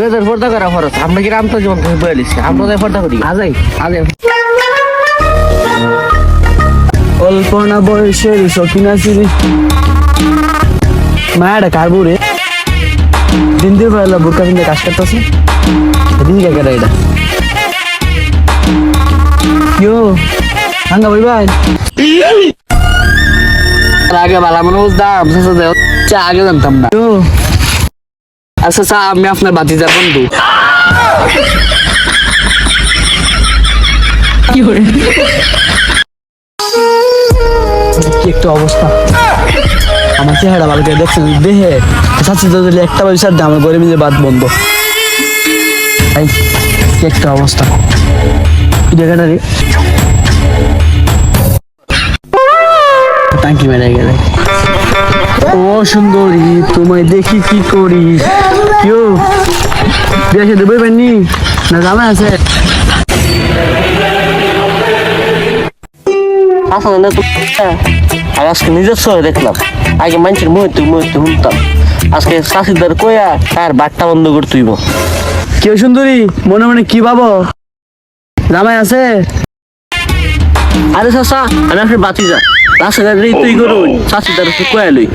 ছেলেদের পর্দা করা খরচ। আমরা কি রামতা জীবন থেকে বয়ে দিচ্ছি আমরা তাই পর্দা করি। আজাই আজাই কল্পনা বয়সের সখিনা সিরি মায়াটা কারবো রে দিন দিয়ে বেলা বুকা কিনতে কাজ করতেছে। দিন কে কেটে এটা? ইয়ো হাঙ্গা ভাই। ভাই আগে বালা মনে বুঝতাম শেষে চা আগে জানতাম না। আচ্ছা চা আমি আপনার বাতিজার বন্ধু। কি একটা অবস্থা? আমার চেহারা ভালো করে দেখছেন দেহে চাচ্ছি তো একটা পয়সা দিয়ে আমার গরিব বাদ বন্ধ। এই কি একটা অবস্থা? কি জায়গাটা রে? টাঙ্কি মেরে গেলে। ও সুন্দরী তোমায় দেখি কি করি? কেউ বিয়ে সাথে বই পাইনি? না জামাই আছে? আসলে না তো আর আজকে নিজের চোখে দেখলাম। আগে মানুষের মুহূর্তে মুহূর্তে শুনতাম। আজকে শাসিদার কয়া তার বাট্টা বন্ধ করে তুইব। কেউ সুন্দরী মনে মনে কি ভাবো? জামাই আছে? আরে চাচা আমি আপনার বাতিজা রাস্তাঘাটে তুই করুন শাসিদার কয়া লই।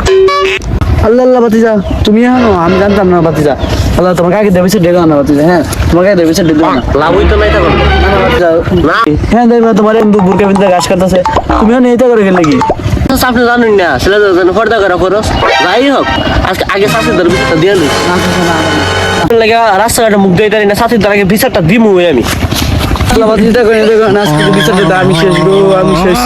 আল্লাহ আল্লাহ বাতিজা তুমি হানো আমি জানতাম না বাতিজা আল্লাহ তোমাকে আগে দেবেছে ডেকে না বাতিজা হ্যাঁ? তোমাকে আগে দেবেছে ডেকে না। লাভ হইতো না এটা করব বাতিজা, না হ্যাঁ দেখবে তোমার বন্ধু বুকে বিন্দা গাছ কাটতেছে। তুমিও নিয়ে করে গেলে কি আপনি জানুন না ছেলেদের জন্য পর্দা করা খরচ যাই হোক আজকে আগে শাসিদার বিচারটা দিয়ে লই। লাগে রাস্তাঘাটে মুখ দিয়ে না শাসিদার আগে বিচারটা দিমু আমি। আল্লাহ বাতিজা করে দেখো না আজকে বিচার আমি শেষ গো আমি শেষ।